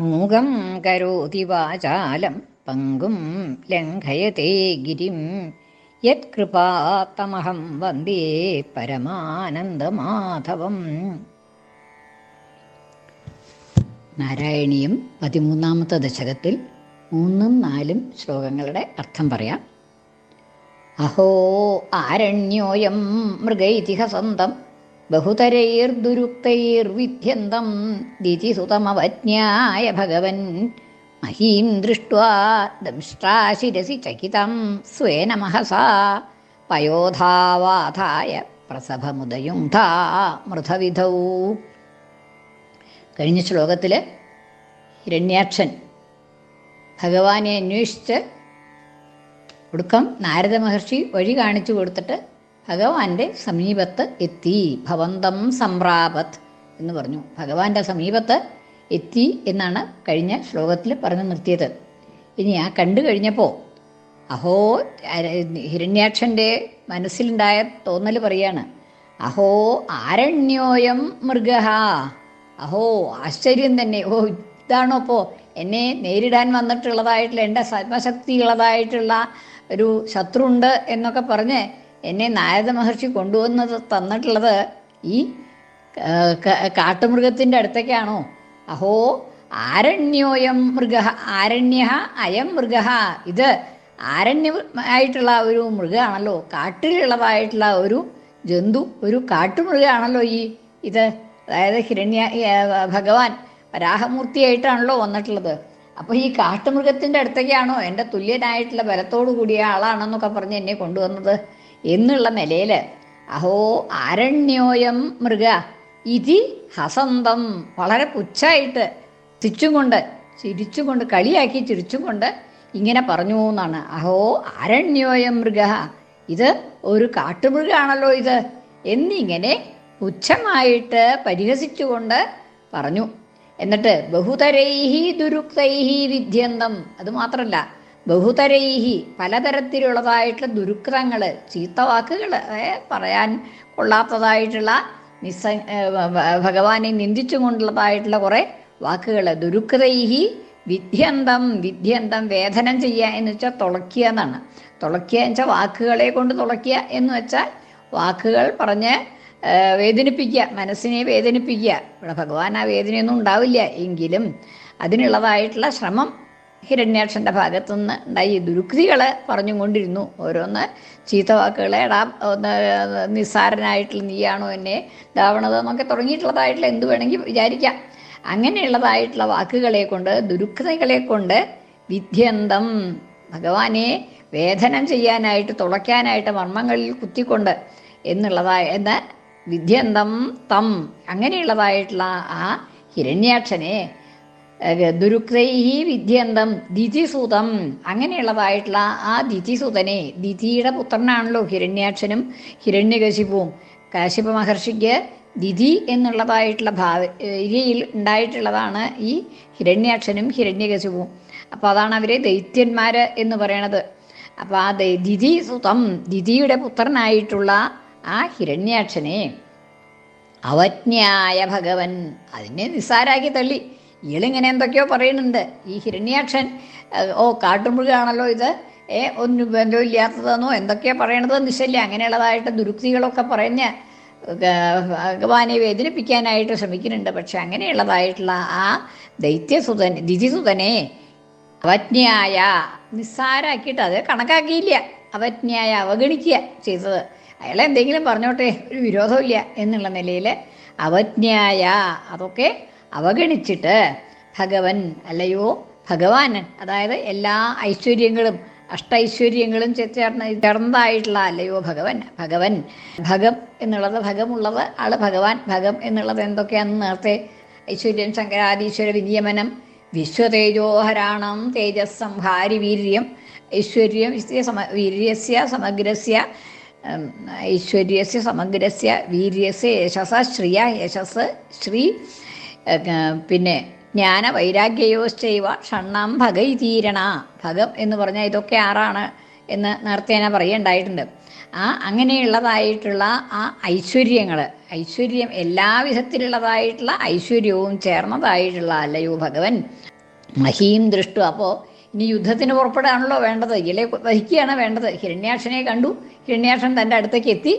മൂകം കരോതി വാചാലം പങ്കും ലംഘയത്തെ ഗിരിം. യത്കൃപാത്തമഹം വന്ദേ പരമാനന്ദമാധവം. നാരായണീയം പതിമൂന്നാമത്തെ ദശകത്തിൽ മൂന്നും നാലും ശ്ലോകങ്ങളുടെ അർത്ഥം പറയാം. അഹോ ആരണ്യോയം മൃഗൈതിഹസന്തം ബഹുതരൈർദുരുക്തൈർവിധ്യന്തം ദിതിസുതമവജ്ഞായ ഭഗവൻ. മഹീം ദൃഷ്ട്വാ ദംഷ്ട്രാശിരസി ചകിതം സ്വേന മഹസാ. പയോധാവാധായ പ്രസഭമുദയുങ്ധാ മൃതവിധൗ. കഴിഞ്ഞ ശ്ലോകത്തിൽ ഹിരണ്യാക്ഷൻ ഭഗവാനെ അന്വേഷിച്ച് ഒടുക്കം നാരദ മഹർഷി വഴി കാണിച്ചു കൊടുത്തിട്ട് ഭഗവാന്റെ സമീപത്ത് എത്തി. ഭവന്തം സംപ്രാപത് എന്ന് പറഞ്ഞു. ഭഗവാന്റെ സമീപത്ത് എത്തി എന്നാണ് കഴിഞ്ഞ ശ്ലോകത്തിൽ പറഞ്ഞു നിർത്തിയത്. ഇനി ആ കണ്ടു കഴിഞ്ഞപ്പോൾ അഹോ ഹിരണ്യാക്ഷന്റെ മനസ്സിലുണ്ടായ തോന്നൽ പറയാണ് അഹോ ആരണ്യോയം മൃഗ അഹോ ആശ്ചര്യം തന്നെ. ഓ ഇതാണോ ഇപ്പോൾ എന്നെ നേരിടാൻ വന്നിട്ടുള്ളതായിട്ടുള്ള എന്റെ സർവശക്തിയുള്ളതായിട്ടുള്ള ഒരു ശത്രുണ്ട് എന്നൊക്കെ പറഞ്ഞ് എന്നെ നാരദ മഹർഷി കൊണ്ടുവന്നത് തന്നിട്ടുള്ളത് ഈ കാട്ടുമൃഗത്തിന്റെ അടുത്തേക്കാണോ അഹോ ആരണ്യോയം മൃഗ ആരണ്യ അയം മൃഗ. ഇത് ആരണ്യമായിട്ടുള്ള ഒരു മൃഗമാണല്ലോ കാട്ടിലുള്ളതായിട്ടുള്ള ഒരു ജന്തു ഒരു കാട്ടുമൃഗമാണല്ലോ ഈ ഇത്. അതായത് ഹിരണ്യ ഭഗവാൻ വരാഹമൂർത്തിയായിട്ടാണല്ലോ വന്നിട്ടുള്ളത്. അപ്പോൾ ഈ കാട്ടുമൃഗത്തിന്റെ അടുത്തേക്കാണോ എന്റെ തുല്യനായിട്ടുള്ള ബലത്തോടു കൂടിയ ആളാണെന്നൊക്കെ പറഞ്ഞ് എന്നെ കൊണ്ടുവന്നത്. എന്നുള്ള നിലയിൽ അഹോ ആരണ്യോയം മൃഗ ഇതി ഹസന്തം. വളരെ പുച്ഛായിട്ട് ചിരിച്ചും കൊണ്ട് ചിരിച്ചും കൊണ്ട് കളിയാക്കി ചിരിച്ചും കൊണ്ട് ഇങ്ങനെ പറഞ്ഞു എന്നാണ്. അഹോ ആരണ്യോയം മൃഗ ഇത് ഒരു കാട്ടുമൃഗമാണല്ലോ ഇത്. എന്നിങ്ങനെ പുച്ഛമായിട്ട് പരിഹസിച്ചുകൊണ്ട് പറഞ്ഞു. എന്നിട്ട് ബഹുതരൈഹി ദുരുക്തൈഹി വിദ്യന്തം. അത് മാത്രമല്ല ബഹുതരൈഹി പലതരത്തിലുള്ളതായിട്ടുള്ള ദുരുക്തങ്ങൾ ചീത്ത വാക്കുകൾ പറയാൻ കൊള്ളാത്തതായിട്ടുള്ള നിസ്സ ഭഗവാനെ നിന്ദിച്ചുകൊണ്ടുള്ളതായിട്ടുള്ള കുറേ വാക്കുകൾ ദുരുക്തൈഹി വിദ്യന്തം വിദ്യന്തം വേദനം ചെയ്യുക എന്ന് വെച്ചാൽ തുളയ്ക്കുക എന്നാണ്. തുളയ്ക്കുക എന്ന് വെച്ചാൽ വാക്കുകളെ കൊണ്ട് തുളയ്ക്കുക എന്ന് വെച്ചാൽ വാക്കുകൾ പറഞ്ഞ് വേദനിപ്പിക്കുക മനസ്സിനെ വേദനിപ്പിക്കുക. ഇവിടെ ഭഗവാൻ ആ വേദനയൊന്നും ഉണ്ടാവില്ല. എങ്കിലും അതിനുള്ളതായിട്ടുള്ള ശ്രമം ഹിരണ്യാക്ഷന്റെ ഭാഗത്തുനിന്ന് ഉണ്ടായി ദുരുക്തികൾ പറഞ്ഞുകൊണ്ടിരുന്നു ഓരോന്ന് ചീത്ത വാക്കുകളെ എടാ ഒന്ന് നിസ്സാരനായിട്ടുള്ള നീയാണോ എന്നെ ഇതാവണത് തുടങ്ങിയിട്ടുള്ളതായിട്ടുള്ള എന്ത് വേണമെങ്കിൽ വിചാരിക്കാം. അങ്ങനെയുള്ളതായിട്ടുള്ള വാക്കുകളെ കൊണ്ട് ദുരുക്തകളെ കൊണ്ട് വിദ്യന്തം ഭഗവാനെ വേദനം ചെയ്യാനായിട്ട് തുളയ്ക്കാനായിട്ട് മർമ്മങ്ങളിൽ കുത്തിക്കൊണ്ട് എന്നുള്ളതായ എന്ന വിദ്യന്തം തം അങ്ങനെയുള്ളതായിട്ടുള്ള ആ ഹിരണ്യാക്ഷനെ ദുരുക്തൈഹി വിദ്യന്തം ദിതിസുതം. അങ്ങനെയുള്ളതായിട്ടുള്ള ആ ദിതിസുതനെ ദിതിയുടെ പുത്രനാണല്ലോ ഹിരണ്യാക്ഷനും ഹിരണ്യകശിപ്പുവും. കാശിപ മഹർഷിക്ക് ദിതി എന്നുള്ളതായിട്ടുള്ള ഭാവ ഭാര്യയിൽ ഉണ്ടായിട്ടുള്ളതാണ് ഈ ഹിരണ്യാക്ഷനും ഹിരണ്യകശിപുവും അപ്പോൾ അതാണ് അവരെ ദൈത്യന്മാർ എന്ന് പറയണത്. അപ്പോൾ ആ ദിതി സുതം ദിതിയുടെ പുത്രനായിട്ടുള്ള ആ ഹിരണ്യാക്ഷനെ അവജ്ഞായ ഭഗവൻ അതിനെ നിസ്സാരാക്കി തള്ളി. ഇയാളിങ്ങനെ എന്തൊക്കെയോ പറയുന്നുണ്ട്. ഈ ഹിരണ്യാക്ഷൻ ഓ കാട്ടുമൃഗമാണല്ലോ ഇത്. ഏ ഒന്നും ബന്ധമില്ലാത്തതെന്നോ എന്തൊക്കെയാ പറയണത്? നിശല്യ. അങ്ങനെയുള്ളതായിട്ട് ദുരുക്തികളൊക്കെ പറഞ്ഞ് ഭഗവാനെ വേദനിപ്പിക്കാനായിട്ട് ശ്രമിക്കുന്നുണ്ട്. പക്ഷെ അങ്ങനെയുള്ളതായിട്ടുള്ള ആ ദൈത്യസുതൻ ദിതിസുതനെ അവജ്ഞയായ നിസ്സാരാക്കിയിട്ട് അത് കണക്കാക്കിയില്ല. അവജ്ഞയായ അവഗണിക്കുക ചെയ്തത്. അയാളെ എന്തെങ്കിലും പറഞ്ഞോട്ടെ? ഒരു വിരോധമില്ല എന്നുള്ള നിലയിൽ അവജ്ഞയായ അതൊക്കെ അവഗണിച്ചിട്ട് ഭഗവൻ അല്ലയോ ഭഗവാൻ അതായത് എല്ലാ ഐശ്വര്യങ്ങളും അഷ്ടൈശ്വര്യങ്ങളും ചേർന്ന് ചേർന്നതായിട്ടുള്ള അല്ലയോ ഭഗവൻ ഭഗവൻ ഭഗം എന്നുള്ളത് ഭഗമുള്ളത് ആൾ ഭഗവാൻ ഭഗം എന്നുള്ളത് എന്തൊക്കെയാണെന്ന് നേരത്തെ ഐശ്വര്യം ശങ്കരാദീശ്വര വിനിയമനം വിശ്വതേജോഹരാണം തേജസ് സംഹാരി വീര്യം ഐശ്വര്യം സമ വീര്യസ്യ സമഗ്രസ്യ ഐശ്വര്യസ്യ സമഗ്രസ്യ വീര്യസ്യ യശസ ശ്രിയ യശസ് ശ്രീ പിന്നെ ജ്ഞാന വൈരാഗ്യയോശ്ചൈവ ഷണ്ണാം ഭഗൈതീരണ ഭഗം എന്ന് പറഞ്ഞാൽ ഇതൊക്കെ ആറാണ് എന്ന് നേരത്തെ ഞാൻ പറയുണ്ടായിട്ടുണ്ട്. ആ അങ്ങനെയുള്ളതായിട്ടുള്ള ആ ഐശ്വര്യങ്ങൾ ഐശ്വര്യം എല്ലാവിധത്തിലുള്ളതായിട്ടുള്ള ഐശ്വര്യവും ചേർന്നതായിട്ടുള്ള അല്ലയോ ഭഗവൻ? മഹീം ദൃഷ്ടു. അപ്പോൾ ഇനി യുദ്ധത്തിന് പുറപ്പെടാണല്ലോ വേണ്ടത്. ഇലെ വഹിക്കുകയാണ് വേണ്ടത്. ഹിരണ്യാക്ഷനെ കണ്ടു. ഹിരണ്യാക്ഷൻ തന്റെ അടുത്തേക്ക് എത്തി.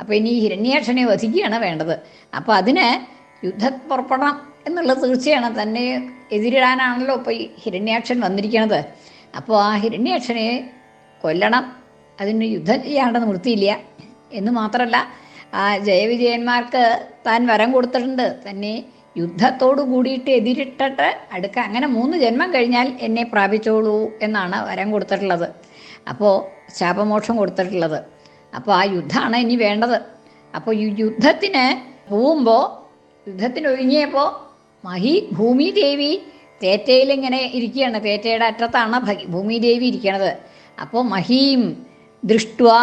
അപ്പോൾ ഇനി ഹിരണ്യാക്ഷനെ വധിക്കുകയാണ് വേണ്ടത്. അപ്പോൾ അതിന് യുദ്ധ പുറപ്പെടണം എന്നുള്ളത് തീർച്ചയാണ് തന്നെ എതിരിടാനാണല്ലോ ഇപ്പോൾ ഈ ഹിരണ്യാക്ഷൻ വന്നിരിക്കുന്നത് അപ്പോൾ ആ ഹിരണ്യാക്ഷനെ കൊല്ലണം. അതിന് യുദ്ധം ചെയ്യാണ്ട് നിവൃത്തിയില്ല. എന്ന് മാത്രമല്ല ആ ജയവിജയന്മാർക്ക് താൻ വരം കൊടുത്തിട്ടുണ്ട്. തന്നെ യുദ്ധത്തോടു കൂടിയിട്ട് എതിരിട്ടിട്ട് അടുക്ക അങ്ങനെ മൂന്ന് ജന്മം കഴിഞ്ഞാൽ എന്നെ പ്രാപിച്ചോളൂ എന്നാണ് വരം കൊടുത്തിട്ടുള്ളത്. അപ്പോൾ ശാപമോക്ഷം കൊടുത്തിട്ടുള്ളത്. അപ്പോൾ ആ യുദ്ധമാണ് ഇനി വേണ്ടത്. അപ്പോൾ ഈ യുദ്ധത്തിന് പോകുമ്പോൾ യുദ്ധത്തിന് ഒരുങ്ങിയപ്പോൾ മഹി ഭൂമിദേവി തേറ്റയിൽ ഇങ്ങനെ ഇരിക്കുകയാണ്. തേറ്റയുടെ അറ്റത്താണ് ഭൂമിദേവി ഇരിക്കണത്. അപ്പോൾ മഹീം ദൃഷ്ട്വാ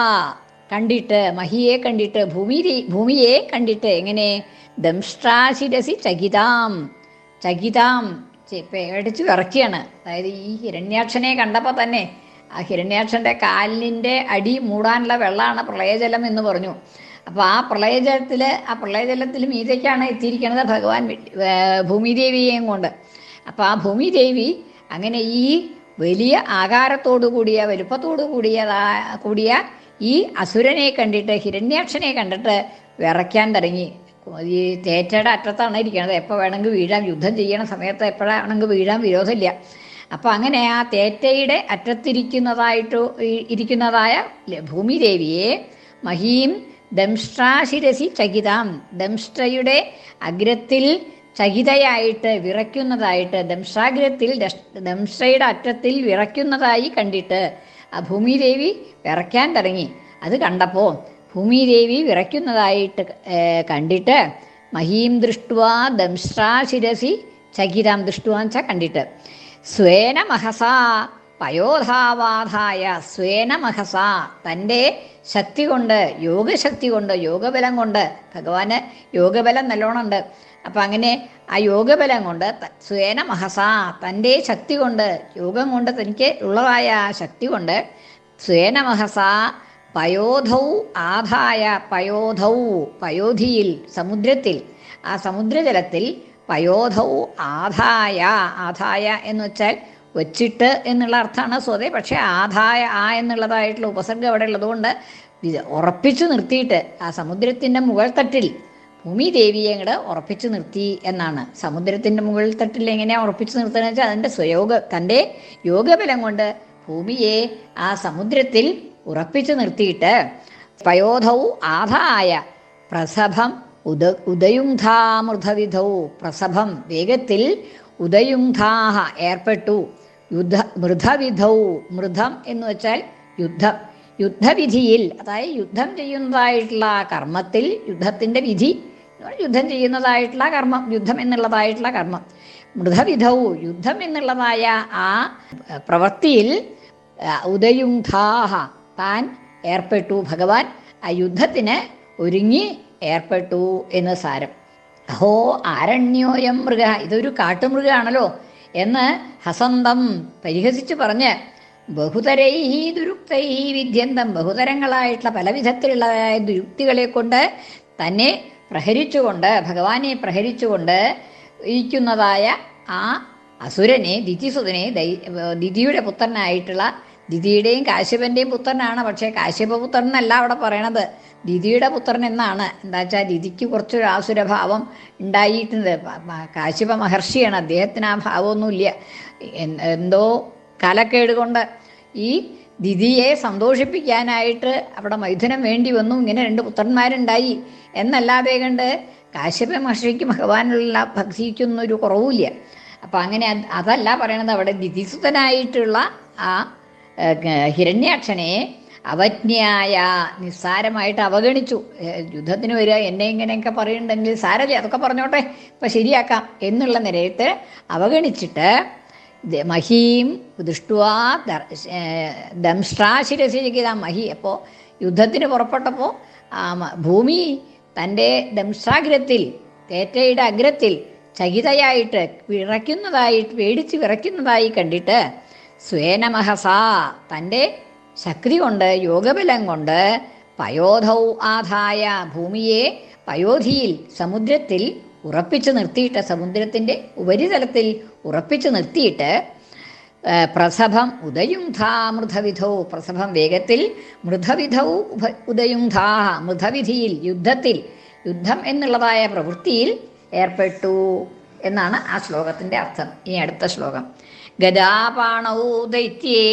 കണ്ടിട്ട് മഹിയെ കണ്ടിട്ട് ഭൂമി ഭൂമിയെ കണ്ടിട്ട് എങ്ങനെ ദംഷ്ട്രാശിരസി ചകിതാം ചകിതാം പേടിച്ച് വിറക്കുകയാണ് അതായത് ഈ ഹിരണ്യാക്ഷനെ കണ്ടപ്പോൾ തന്നെ ആ ഹിരണ്യാക്ഷന്റെ കാലിന്റെ അടി മൂടാനുള്ള വെള്ളമാണ് പ്രളയജലം എന്ന് പറഞ്ഞു. അപ്പോൾ ആ പ്രളയജലത്തിൽ ആ പ്രളയജലത്തിൽ മീതയ്ക്കാണ് എത്തിയിരിക്കുന്നത് ഭഗവാൻ ഭൂമിദേവിയെയും കൊണ്ട്. അപ്പോൾ ആ ഭൂമിദേവി അങ്ങനെ ഈ വലിയ ആകാരത്തോടു കൂടിയ വലുപ്പത്തോടു കൂടിയതാ കൂടിയ ഈ അസുരനെ കണ്ടിട്ട് ഹിരണ്യാക്ഷനെ കണ്ടിട്ട് വിറയ്ക്കാൻ തുടങ്ങി. ഈ തേറ്റയുടെ അറ്റത്താണ് ഇരിക്കുന്നത്. എപ്പോൾ വേണമെങ്കിൽ വീഴാം. യുദ്ധം ചെയ്യണ സമയത്ത് എപ്പോഴാണെങ്കിൽ വീഴാൻ വിരോധമില്ല. അപ്പം അങ്ങനെ ആ തേറ്റയുടെ അറ്റത്തിരിക്കുന്നതായിട്ട് ഇരിക്കുന്നതായ ഭൂമിദേവിയെ മഹീം ദംഷ്ട്രാശിരസി ചകിതാം. ദംഷ്ട്രയുടെ അഗ്രത്തിൽ ചകിതയായിട്ട് വിറയ്ക്കുന്നതായിട്ട് ദംഷ്ട്രാഗ്രത്തിൽ ദഷ്- ദംഷ്ട്രയുടെ അറ്റത്തിൽ വിറയ്ക്കുന്നതായി കണ്ടിട്ട് ആ ഭൂമിദേവി വിറയ്ക്കാൻ തുടങ്ങി. അത് കണ്ടപ്പോൾ ഭൂമിദേവി വിറയ്ക്കുന്നതായിട്ട് കണ്ടിട്ട് മഹീം ദൃഷ്ടുവാ ദംഷ്ട്രാശിരസി ചകിതാം ദൃഷ്ടുവാന്ന് വെച്ചാൽ കണ്ടിട്ട്. സ്വേന മഹസ പയോധാവാധായ സ്വേന മഹസ. തന്റെ ശക്തി കൊണ്ട് യോഗശക്തി കൊണ്ട് യോഗബലം കൊണ്ട് ഭഗവാന് യോഗബലം നല്ലോണമുണ്ട്. അപ്പം അങ്ങനെ ആ യോഗബലം കൊണ്ട് സ്വേന മഹസ തന്റെ ശക്തി കൊണ്ട് യോഗം കൊണ്ട് തനിക്ക് ഉള്ളതായ ആ ശക്തി കൊണ്ട് സ്വേന മഹസ പയോധൗ ആധായ പയോധൗ പയോധിയിൽ സമുദ്രത്തിൽ ആ സമുദ്രജലത്തിൽ പയോധൗ ആധായ ആധായ എന്ന് വെച്ചാൽ വച്ചിട്ട് എന്നുള്ള അർത്ഥമാണ് സ്വതേ. പക്ഷേ ആധായ ആ എന്നുള്ളതായിട്ടുള്ള ഉപസർഗം അവിടെ ഉള്ളതുകൊണ്ട് ഉറപ്പിച്ചു നിർത്തിയിട്ട് ആ സമുദ്രത്തിന്റെ മുകൾ തട്ടിൽ ഭൂമി ദേവിയെ അങ്ങോട്ട് ഉറപ്പിച്ചു നിർത്തി എന്നാണ്. സമുദ്രത്തിന്റെ മുകൾ തട്ടിൽ എങ്ങനെയാണ് ഉറപ്പിച്ചു നിർത്തുന്നത് വെച്ചാൽ അതിന്റെ സ്വയോഗ തന്റെ യോഗബലം കൊണ്ട് ഭൂമിയെ ആ സമുദ്രത്തിൽ ഉറപ്പിച്ചു നിർത്തിയിട്ട് പയോധൗ ആധായ പ്രസഭം ഉദ ഉദയുങ്ധാമൃതവിധൗ പ്രസഭം വേഗത്തിൽ ഉദയുങ്ധാഹ ഏർപ്പെട്ടു. യുദ്ധ മൃതവിധൗ മൃതം എന്ന് വെച്ചാൽ യുദ്ധം. യുദ്ധവിധിയിൽ അതായത് യുദ്ധം ചെയ്യുന്നതായിട്ടുള്ള കർമ്മത്തിൽ യുദ്ധത്തിന്റെ വിധി. യുദ്ധം ചെയ്യുന്നതായിട്ടുള്ള കർമ്മം യുദ്ധം എന്നുള്ളതായിട്ടുള്ള കർമ്മം. മൃതവിധൗ യുദ്ധം എന്നുള്ളതായ ആ പ്രവൃത്തിയിൽ ഉദയും ഉദയുങ്ധാഹ താൻ ഏർപ്പെട്ടു. ഭഗവാൻ ആ യുദ്ധത്തിന് ഒരുങ്ങി ഏർപ്പെട്ടു എന്ന് സാരം. അഹോ ആരണ്യോയം മൃഗ ഇതൊരു കാട്ടുമൃഗമാണല്ലോ എന്ന് ഹസന്തം പരിഹസിച്ചു പറഞ്ഞ് ബഹുതരൈ ദുരുക്തൈ വിദ്യന്തം ബഹുതരങ്ങളായിട്ടുള്ള പല വിധത്തിലുള്ളതായ ദുരുക്തികളെ കൊണ്ട് തന്നെ പ്രഹരിച്ചുകൊണ്ട് ഭഗവാനെ പ്രഹരിച്ചുകൊണ്ട് ഇരിക്കുന്നതായ ആ അസുരനെ ദിതിസുതനെ ദിതിയുടെ പുത്രനായിട്ടുള്ള ദിതിയുടെയും കാശ്യപന്റെയും പുത്രനാണ്. പക്ഷേ കാശ്യപുത്രൻ എന്നല്ല അവിടെ പറയണത്. ദിതിയുടെ പുത്രൻ എന്നാണ്. എന്താ വെച്ചാൽ ദിതിക്ക് കുറച്ചൊരു ആസുരഭാവം ഉണ്ടായിട്ടുണ്ട്. കാശ്യപ മഹർഷിയാണ് അദ്ദേഹത്തിന് ആ ഭാവമൊന്നുമില്ല. എന്തോ കലക്കേട് കൊണ്ട് ഈ ദിതിയെ സന്തോഷിപ്പിക്കാനായിട്ട് അവിടെ മൈഥുനം വേണ്ടി വന്നു. ഇങ്ങനെ രണ്ട് പുത്രന്മാരുണ്ടായി. എന്നല്ലാതെ കണ്ട് കാശ്യപ മഹർഷിക്ക് ഭഗവാനുള്ള ഭക്തിക്കൊന്നും ഒരു കുറവുമില്ല. അപ്പം അങ്ങനെ അതല്ല പറയണത്. അവിടെ ദിതിസുതനായിട്ടുള്ള ആ ഹിരണ്യാക്ഷനെ അവജ്ഞയായ നിസ്സാരമായിട്ട് അവഗണിച്ചു. യുദ്ധത്തിന് വരിക എന്നെ ഇങ്ങനെയൊക്കെ പറയുന്നുണ്ടെങ്കിൽ സാരല്ലേ അതൊക്കെ പറഞ്ഞോട്ടെ. ഇപ്പം ശരിയാക്കാം എന്നുള്ള നിലയത്ത് അവഗണിച്ചിട്ട് മഹീം ദൃഷ്ടുവാ ദംഷ്ട്രാശിരസിരിക്കുക മഹി. അപ്പോൾ യുദ്ധത്തിന് പുറപ്പെട്ടപ്പോൾ ഭൂമി തന്റെ ദംഷ്ട്രാഗ്രത്തിൽ തേറ്റയുടെ അഗ്രത്തിൽ ചകിതയായിട്ട് വിറയ്ക്കുന്നതായിട്ട് പേടിച്ച് വിറയ്ക്കുന്നതായി കണ്ടിട്ട് സ്വേനമഹസ തന്റെ ശക്തി കൊണ്ട് യോഗബലം കൊണ്ട് പയോധൗ ആധായ ഭൂമിയെ പയോധിയിൽ സമുദ്രത്തിൽ ഉറപ്പിച്ചു നിർത്തിയിട്ട് സമുദ്രത്തിന്റെ ഉപരിതലത്തിൽ ഉറപ്പിച്ചു നിർത്തിയിട്ട് പ്രസഭം ഉദയുംധാ മൃതവിധൗ പ്രസഭം വേഗത്തിൽ മൃതവിധൗ ഉദയുംധാ മൃതവിധിയിൽ യുദ്ധത്തിൽ യുദ്ധം എന്നുള്ളതായ പ്രവൃത്തിയിൽ ഏർപ്പെട്ടു എന്നാണ് ആ ശ്ലോകത്തിന്റെ അർത്ഥം. ഈ അടുത്ത ശ്ലോകം. ഗദാപാണൗ ദൈത്യേ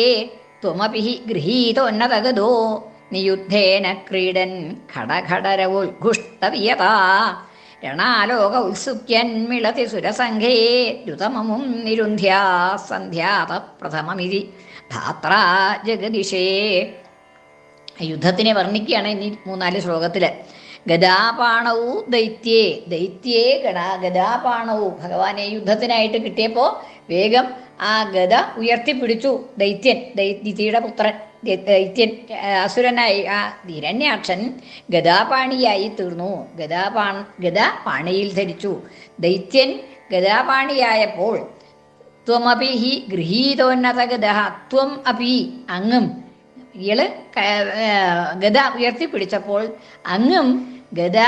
ത്വമപി ഗൃഹീതോന്നതഗതോ നിയുദ്ധേന ക്രീഡൻ ഖടഖടരവുൽഘുഷ്ടവിയതാ രണാലോക ഉത്സുക്യൻ മിളതി സുരസംഘേ ദ്രുതമമും നിരുന്ധ്യാ സന്ധ്യാത പ്രഥമമിതി. ധാത്രാ ജഗദിഷേ യുദ്ധത്തിനെ വർണിക്കുകയാണ് ഇനി മൂന്നാൽ ശ്ലോകത്തിൽ. ഗദാപാണവു ദൈത്യേ ദൈത്യേ ഗണ ഗദാപാണവു ഭഗവാനെ യുദ്ധത്തിനായിട്ട് കിട്ടിയപ്പോൾ വേഗം ആ ഗത ഉയർത്തിപ്പിടിച്ചു ദൈത്യൻ ദിതിയുടെ പുത്രൻ. ദൈത്യൻ അസുരനായി ആ ധിരണ്യാക്ഷൻ ഗതാപാണിയായി തീർന്നു. ഗതാപാ ഗത പാണിയിൽ ധരിച്ചു ദൈത്യൻ ഗതാപാണിയായപ്പോൾ ത്വമപി ഹി ഗൃഹീതോന്നതഗത ത്വം അപി അങ്ങും. ഇയാൾ ഗത ഉയർത്തിപ്പിടിച്ചപ്പോൾ അങ്ങും ഗത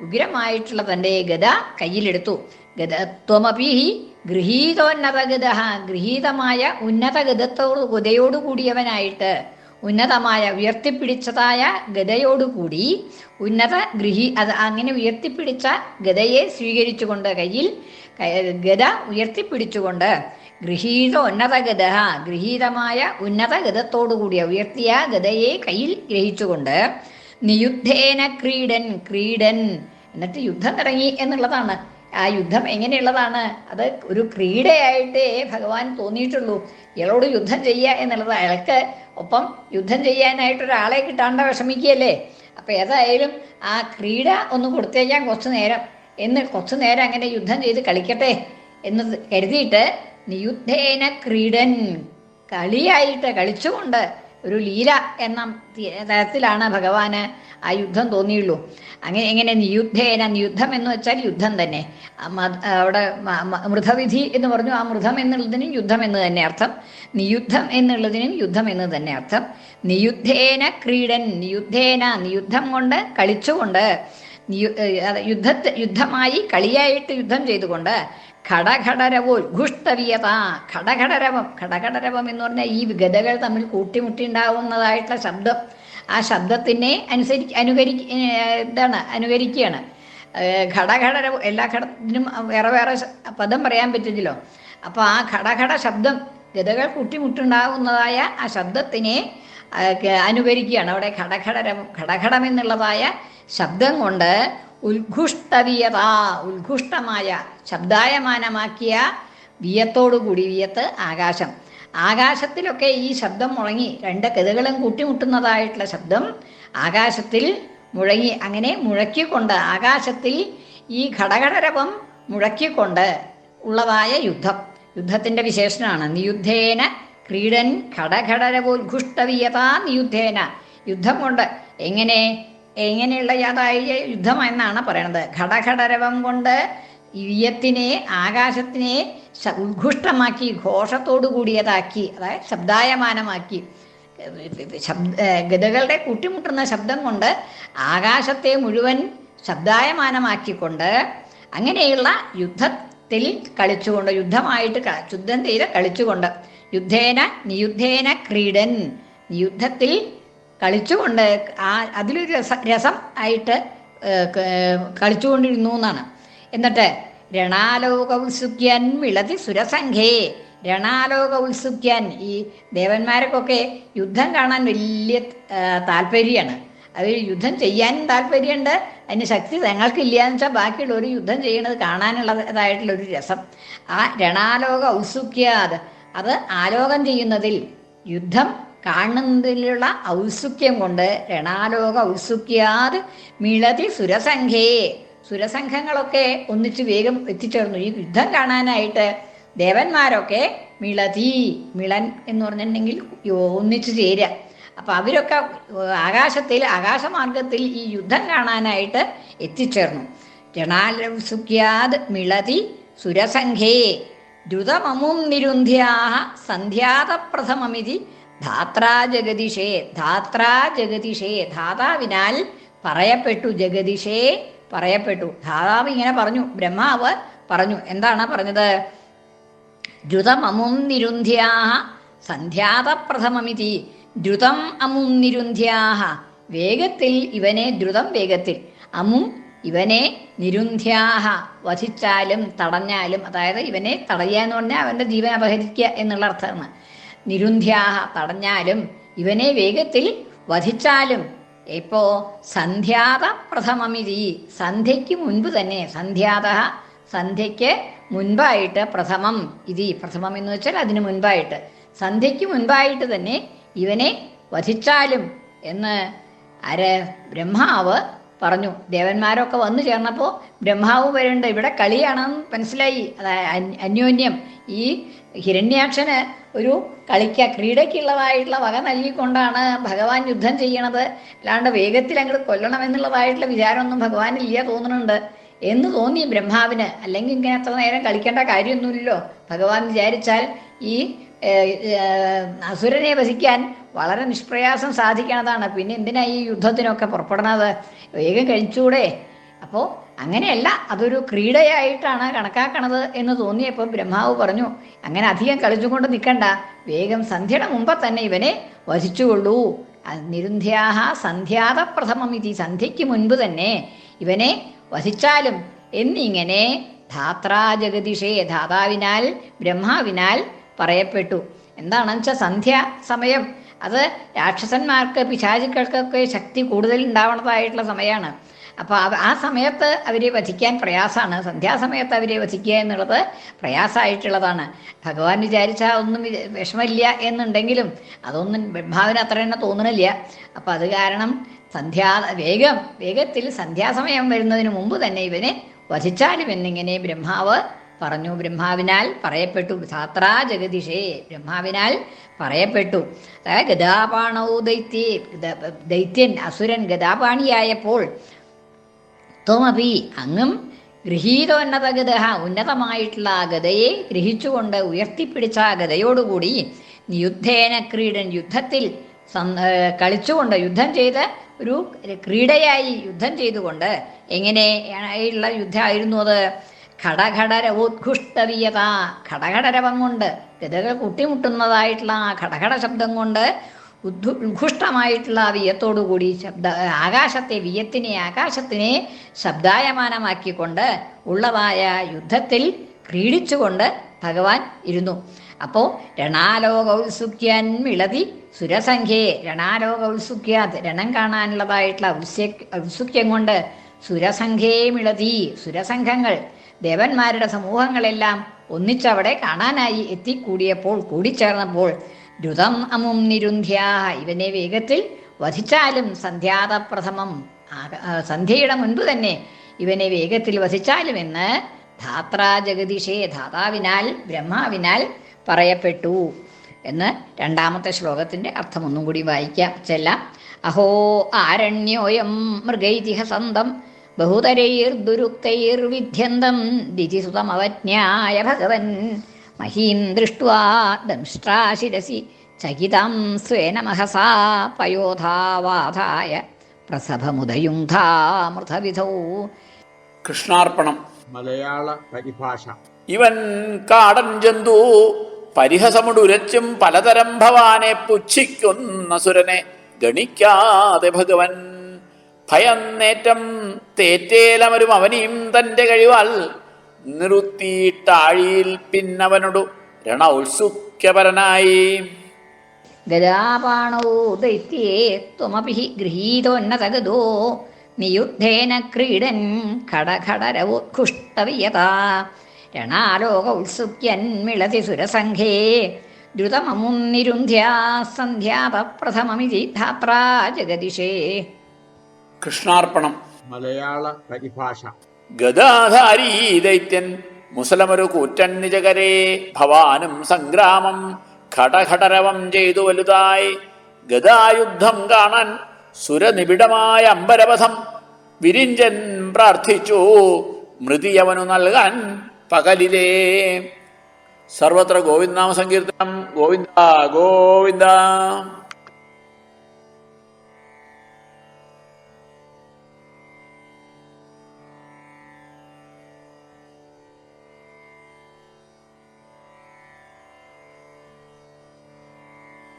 ഉഗ്രമായിട്ടുള്ള തന്റെ ഗത കയ്യിലെടുത്തു. ഗദ ത്വമപി ഹി ഗൃഹീതോന്നതഗത ഗൃഹീതമായ ഉന്നത ഗതത്തോട് ഗതയോട് കൂടിയവനായിട്ട് ഉന്നതമായ ഉയർത്തിപ്പിടിച്ചതായ ഗതയോടുകൂടി ഉന്നത ഗൃഹി അത് അങ്ങനെ ഉയർത്തിപ്പിടിച്ച ഗതയെ സ്വീകരിച്ചുകൊണ്ട് കയ്യിൽ ഗത ഉയർത്തിപ്പിടിച്ചുകൊണ്ട് ഗൃഹീത ഉന്നത ഗത ഗൃഹീതമായ ഉന്നത ഗതത്തോടുകൂടിയ ഉയർത്തിയ ഗതയെ കയ്യിൽ ഗ്രഹിച്ചുകൊണ്ട് നിയുദ്ധേന ക്രീഡൻ ക്രീഡൻ. എന്നിട്ട് യുദ്ധം തുടങ്ങി എന്നുള്ളതാണ്. ആ യുദ്ധം എങ്ങനെയുള്ളതാണ്? അത് ഒരു ക്രീഡയായിട്ടേ ഭഗവാൻ തോന്നിയിട്ടുള്ളൂ. ഇയാളോട് യുദ്ധം ചെയ്യുക എന്നുള്ളത് അയാൾക്ക് ഒപ്പം യുദ്ധം ചെയ്യാനായിട്ട് ഒരാളെ കിട്ടാണ്ട വിഷമിക്കുകയല്ലേ? അപ്പം ഏതായാലും ആ ക്രീഡ ഒന്ന് കൊടുത്തേക്കാം കുറച്ച് നേരം. എന്ന് കുറച്ച് നേരം അങ്ങനെ യുദ്ധം ചെയ്ത് കളിക്കട്ടെ എന്ന് കരുതിയിട്ട് നിയുദ്ധേന ക്രീഡൻ കളിയായിട്ട് കളിച്ചുകൊണ്ട് ഒരു ലീല എന്ന തരത്തിലാണ് ഭഗവാന് ആ യുദ്ധം തോന്നിയുള്ളൂ. അങ്ങനെ എങ്ങനെ നിയുദ്ധേന നിയുദ്ധം എന്ന് വെച്ചാൽ യുദ്ധം തന്നെ. അവിടെ മൃതവിധി എന്ന് പറഞ്ഞു ആ മൃതം എന്നുള്ളതിനും യുദ്ധം എന്ന് തന്നെ അർത്ഥം. നിയുദ്ധം എന്നുള്ളതിനും യുദ്ധം എന്ന് തന്നെ അർത്ഥം. നിയുദ്ധേന ക്രീഡൻ നിയുദ്ധേന നിയുദ്ധം കൊണ്ട് കളിച്ചുകൊണ്ട് യുദ്ധത്തെ യുദ്ധമായി കളിയായിട്ട് യുദ്ധം ചെയ്തുകൊണ്ട് ഘടഘടരവോ ഉത്ഘുഷ്ടവിയത ഘടഘടരവം. ഘടഘടരവം എന്ന് പറഞ്ഞാൽ ഈ ഗതകൾ തമ്മിൽ കൂട്ടിമുട്ടി ഉണ്ടാവുന്നതായിട്ടുള്ള ശബ്ദം. ആ ശബ്ദത്തിനെ അനുസരി അനുകരി ഇതാണ് അനുകരിക്കുകയാണ്. ഘടഘടരവും എല്ലാ ഘടത്തിനും വേറെ വേറെ പദം പറയാൻ പറ്റില്ലല്ലോ. അപ്പോൾ ആ ഘടഘട ശബ്ദം ഗതകൾ കൂട്ടിമുട്ടുണ്ടാകുന്നതായ ആ ശബ്ദത്തിനെ അനുകരിക്കുകയാണ്. അവിടെ ഘടഘടരം ഘടഘടം എന്നുള്ളതായ ശബ്ദം കൊണ്ട് ഉത്ഘുഷ്ടവിയത ഉത്ഘുഷ്ടമായ ശബ്ദായമാനമാക്കിയ വിയത്തോടുകൂടി വിയത്ത് ആകാശം. ആകാശത്തിലൊക്കെ ഈ ശബ്ദം മുഴങ്ങി രണ്ട് കഥകളും കൂട്ടിമുട്ടുന്നതായിട്ടുള്ള ശബ്ദം ആകാശത്തിൽ മുഴങ്ങി അങ്ങനെ മുഴക്കിക്കൊണ്ട് ആകാശത്തിൽ ഈ ഘടകടരവം മുഴക്കിക്കൊണ്ട് ഉള്ളതായ യുദ്ധം. യുദ്ധത്തിന്റെ വിശേഷനാണ് നിയുദ്ധേന ക്രീഡൻ ഘടഘടരവോത്ഘുഷ്ടവിയത നിയുദ്ധേന. യുദ്ധം കൊണ്ട് എങ്ങനെ എങ്ങനെയുള്ള യാതായ യുദ്ധം എന്നാണ് പറയണത്. ഘടഘടരവം കൊണ്ട് ഇയത്തിനെ ആകാശത്തിനെ ഉദ്ഘുഷ്ടമാക്കി ഘോഷത്തോടു കൂടിയതാക്കി അതായത് ശബ്ദായമാനമാക്കി ശബ്ദ ഗതകളുടെ കൂട്ടിമുട്ടുന്ന ശബ്ദം കൊണ്ട് ആകാശത്തെ മുഴുവൻ ശബ്ദായമാനമാക്കിക്കൊണ്ട് അങ്ങനെയുള്ള യുദ്ധത്തിൽ കളിച്ചുകൊണ്ട് യുദ്ധമായിട്ട് യുദ്ധം ചെയ്ത് കളിച്ചുകൊണ്ട് യുദ്ധേന നിയുദ്ധേന ക്രീഡൻ യുദ്ധത്തിൽ കളിച്ചുകൊണ്ട് ആ അതിലൊരു രസ രസം ആയിട്ട് കളിച്ചുകൊണ്ടിരുന്നു എന്നാണ്. എന്നിട്ട് രണാലോക ഉത്സുഖ്യൻ വിളതി സുരസംഘേ രണാലോക ഉത്സുഖ്യൻ ഈ ദേവന്മാർക്കൊക്കെ യുദ്ധം കാണാൻ വലിയ താല്പര്യമാണ്. അവർ യുദ്ധം ചെയ്യാനും താല്പര്യമുണ്ട്. അതിന് ശക്തി തങ്ങൾക്കില്ല എന്ന് വെച്ചാൽ ഒരു യുദ്ധം ചെയ്യുന്നത് കാണാനുള്ളതായിട്ടുള്ള ഒരു രസം. ആ രണാലോക ഉത്സുഖ്യാത് അത് ആലോകം ചെയ്യുന്നതിൽ യുദ്ധം കാണുന്നതിലുള്ള ഔത്സുക്യം കൊണ്ട് രണാലോക ഔത്സുക്യാത് മിളതി സുരസംഘേ. സുരസംഘങ്ങളൊക്കെ ഒന്നിച്ച് വേഗം എത്തിച്ചേർന്നു. ഈ യുദ്ധം കാണാനായിട്ട് ദേവന്മാരൊക്കെ മിളതി മിളൻ എന്ന് പറഞ്ഞിട്ടുണ്ടെങ്കിൽ ഒന്നിച്ചു ചേരുക. അപ്പൊ അവരൊക്കെ ആകാശത്തിൽ ആകാശമാർഗത്തിൽ ഈ യുദ്ധം കാണാനായിട്ട് എത്തിച്ചേർന്നു. രണാലോസുഖ്യാത് മിളതി സുരസംഘേ. ദ്രുതമമും നിരുന്ധ്യാഹ സന്ധ്യാതപ്രഥമമിതി ധാത്രാ ജഗതിഷേ ധാത്രാ ജഗതിഷേ ധാതാവിനാൽ പറയപ്പെട്ടു ജഗതിഷേ പറയപ്പെട്ടു. ധാതാവ് ഇങ്ങനെ പറഞ്ഞു ബ്രഹ്മാവ് പറഞ്ഞു. എന്താണ് പറഞ്ഞത്? ദ്രുതം അമും നിരുന്ധ്യാഹ സന്ധ്യാതപ്രഥമമിതി ദ്രുതം അമും നിരുന്ധ്യാഹ വേഗത്തിൽ ഇവനെ ദ്രുതം വേഗത്തിൽ. അമും ഇവനെ നിരുന്ധ്യാഹ വധിച്ചാലും തടഞ്ഞാലും അതായത് ഇവനെ തടയുക എന്ന് പറഞ്ഞാൽ അവന്റെ ജീവൻ അപഹരിക്കുക എന്നുള്ള അർത്ഥമാണ്. നിരുന്ധ്യാഹ തടഞ്ഞാലും ഇവനെ വേഗത്തിൽ വധിച്ചാലും. ഇപ്പോ സന്ധ്യാത പ്രഥമമിതി. സന്ധ്യയ്ക്ക് മുൻപ് തന്നെ. സന്ധ്യാത. സന്ധ്യയ്ക്ക് മുൻപായിട്ട് പ്രഥമം ഇതി. പ്രഥമം എന്ന് വെച്ചാൽ അതിന് മുൻപായിട്ട്. സന്ധ്യയ്ക്ക് മുൻപായിട്ട് തന്നെ ഇവനെ വധിച്ചാലും എന്ന് അര ബ്രഹ്മാവ് പറഞ്ഞു. ദേവന്മാരൊക്കെ വന്നു ചേർന്നപ്പോൾ ബ്രഹ്മാവ് വരുന്നുണ്ട് ഇവിടെ കളിയാണെന്ന് മനസ്സിലായി. അന്യോന്യം. ഈ ഹിരണ്യാക്ഷന് ഒരു കളിക്ക ക്രീഡയ്ക്കുള്ളതായിട്ടുള്ള വക നൽകിക്കൊണ്ടാണ് ഭഗവാൻ യുദ്ധം ചെയ്യണത്. അല്ലാണ്ട് വേഗത്തിൽ അങ്ങോട്ട് കൊല്ലണം എന്നുള്ളതായിട്ടുള്ള വിചാരമൊന്നും ഭഗവാനില്ല തോന്നുന്നുണ്ട്. എന്ന് തോന്നി ബ്രഹ്മാവിന്. അല്ലെങ്കിൽ ഇങ്ങനെ അത്ര നേരം കളിക്കേണ്ട കാര്യമൊന്നുമില്ലല്ലോ. ഭഗവാൻ വിചാരിച്ചാൽ ഈ അസുരനെ വസിക്കാൻ വളരെ നിഷ്പ്രയാസം സാധിക്കണതാണ്. പിന്നെ എന്തിനാ ഈ യുദ്ധത്തിനൊക്കെ പുറപ്പെടുന്നത്? വേഗം കഴിച്ചുകൂടെ അപ്പോൾ അങ്ങനെയല്ല അതൊരു ക്രീഡയായിട്ടാണ് കണക്കാക്കണത് എന്ന് തോന്നിയപ്പോൾ ബ്രഹ്മാവ് പറഞ്ഞു അങ്ങനെ അധികം കളിച്ചുകൊണ്ട് നിൽക്കണ്ട. വേഗം സന്ധ്യയുടെ മുമ്പ് തന്നെ ഇവനെ വധിച്ചുകൊള്ളൂ നിരുന്ധ്യാഹ സന്ധ്യാത ഇതി സന്ധ്യയ്ക്ക് മുൻപ് തന്നെ ഇവനെ വധിച്ചാലും എന്നിങ്ങനെ ധാത്രാ ജഗതിഷേ ധാതാവിനാൽ ബ്രഹ്മാവിനാൽ പറയപ്പെട്ടു. എന്താണെന്ന് വെച്ചാൽ സന്ധ്യ സമയം അത് രാക്ഷസന്മാർക്ക് പിശാചുക്കൾക്കൊക്കെ ശക്തി കൂടുതൽ ഉണ്ടാവുന്നതായിട്ടുള്ള സമയമാണ് അപ്പോൾ ആ സമയത്ത് അവരെ വധിക്കാൻ പ്രയാസമാണ് സന്ധ്യാസമയത്ത് അവരെ വധിക്കുക എന്നുള്ളത് പ്രയാസമായിട്ടുള്ളതാണ് ഭഗവാൻ വിചാരിച്ചാൽ ഒന്നും വിഷമമില്ല എന്നുണ്ടെങ്കിലും അതൊന്നും ബ്രഹ്മാവിന് അത്ര തന്നെ തോന്നണില്ല. അപ്പം അത് കാരണം സന്ധ്യാ വേഗം വേഗത്തിൽ സന്ധ്യാസമയം വരുന്നതിന് മുമ്പ് തന്നെ ഇവനെ വധിച്ചാലും എന്നിങ്ങനെ ബ്രഹ്മാവ് പറഞ്ഞു. ബ്രഹ്മാവിനാൽ പറയപ്പെട്ടു. ധാത്രാ ജഗതിഷേ ബ്രഹ്മാവിനാൽ പറയപ്പെട്ടു. ഗതാപാണൗ ദൈത്യേ ദൈത്യൻ അസുരൻ ഗതാപാണിയായപ്പോൾ ത്വമപി അങ്ങും ഗൃഹീതോന്നതഗത ഉന്നതമായിട്ടുള്ള ആ ഗതയെ ഗ്രഹിച്ചുകൊണ്ട് ഉയർത്തിപ്പിടിച്ച ആ ഗതയോടുകൂടി യുദ്ധേന ക്രീഡൻ യുദ്ധത്തിൽ കളിച്ചുകൊണ്ട് യുദ്ധം ചെയ്ത് ഒരു ക്രീഡയായി യുദ്ധം ചെയ്തുകൊണ്ട് എങ്ങനെ ഉള്ള യുദ്ധമായിരുന്നു അത്? ഘടഘടരവോത്കുഷ്ടവീയത ഘടഘടരവം കൊണ്ട് ഗതകൾ കൂട്ടിമുട്ടുന്നതായിട്ടുള്ള ആ ഘടഘട ശബ്ദം കൊണ്ട് ഉദ്ധു ഉദ്ഘുഷ്ടമായിട്ടുള്ള ആ വിയത്തോടുകൂടി ശബ്ദ ആകാശത്തെ വിയത്തിനെ ആകാശത്തിനെ ശബ്ദായമാനമാക്കിക്കൊണ്ട് ഉള്ളതായ യുദ്ധത്തിൽ ക്രീഡിച്ചുകൊണ്ട് ഭഗവാൻ ഇരുന്നു. അപ്പോൾ രണാലോകൗത്സുക്യൻ മിളതി സുരസംഖ്യയെ രണാലോകൗത്സുക്യാത് രണം കാണാനുള്ളതായിട്ടുള്ള ഔത്സ്യ ഔത്സുക്യം കൊണ്ട് സുരസംഖ്യയെ മിളതി സുരസംഘങ്ങൾ ദേവന്മാരുടെ സമൂഹങ്ങളെല്ലാം ഒന്നിച്ചവിടെ കാണാനായി എത്തിക്കൂടിയപ്പോൾ കൂടിച്ചേർന്നപ്പോൾ ദ്രുതം അമും നിരുന്ധ്യാ. ഇവനെ വേഗത്തിൽ വധിച്ചാലും സന്ധ്യാതപ്രഥമം. സന്ധ്യയുടെ മുൻപ് തന്നെ ഇവനെ വേഗത്തിൽ വധിച്ചാലും എന്ന് ധാത്രാ ജഗദീഷേ ധാതാവിനാൽ ബ്രഹ്മാവിനാൽ പറയപ്പെട്ടു എന്ന് രണ്ടാമത്തെ ശ്ലോകത്തിന്റെ അർത്ഥം ഒന്നും കൂടി വായിക്കാം. ചെല്ലാം അഹോ ആരണ്യോയം മൃഗൈതിഹസന്തം ബഹുതരൈർദുരുക്തൈർവിധ്യന്തം ദിതിസുതമവജ്ഞായ ഭഗവൻ മഹീം ദൃഷ്ട്വാ ദംഷ്ട്രാശിരസി ചകിതം സ്വേന മഹസാ പയോധാവാധായ പ്രസഭമുദയുങ്ധാമൃതവിധൗ കൃഷ്ണാർപ്പണം. മലയാള പരിഭാഷ. ഇവൻ കാടൻ ജന്തു പരിഹസമുടുരച്ചും പലതരം ഭവാനെ പുച്ഛിക്കുന്ന സുരനെ ഗണിക്കാതെ ഭഗവൻ. ഭയന്നേറ്റം തേറ്റേലമരും അവനിയും തന്റെ കഴിവാൽ നിറുത്തിയിട്ടാഴിയിൽ പിന്നവനോടു രണൗത്സുക്യപരനായി. ഗദാപാണോ ദൈത്യേ ത്വമപി ഗൃഹീതോന്നതഗതോ നിയുദ്ധേന ക്രീഡൻ ഖടഖടരവോത്ഘുഷ്ടവിയത രണാലോക ഉത്സുക്യൻ മിളതി സുരസംഘേ ദ്രുതമമും നിരുന്ധ്യാ സന്ധ്യാത പ്രഥമമിതി ധാത്രാ ജഗതിഷേ കൃഷ്ണാർപ്പണം. മലയാള പരിഭാഷ. ഗദാധാരീ ദൈത്യൻ മുസലമൊരു കൂറ്റൻ നിജകരെ. ഭവാനും സംഗ്രാമം ഘടഘടരവം ചെയ്തു വലുതായി. ഗദായുദ്ധം കാണാൻ സുരനിബിഡമായ അമ്പരപഥം വിരിഞ്ചൻ പ്രാർത്ഥിച്ചു. മൃതിയവനു നൽകാൻ പകലിലേ. സർവത്ര ഗോവിന്ദനാമ സങ്കീർത്തനം ഗോവിന്ദ ഗോവിന്ദ.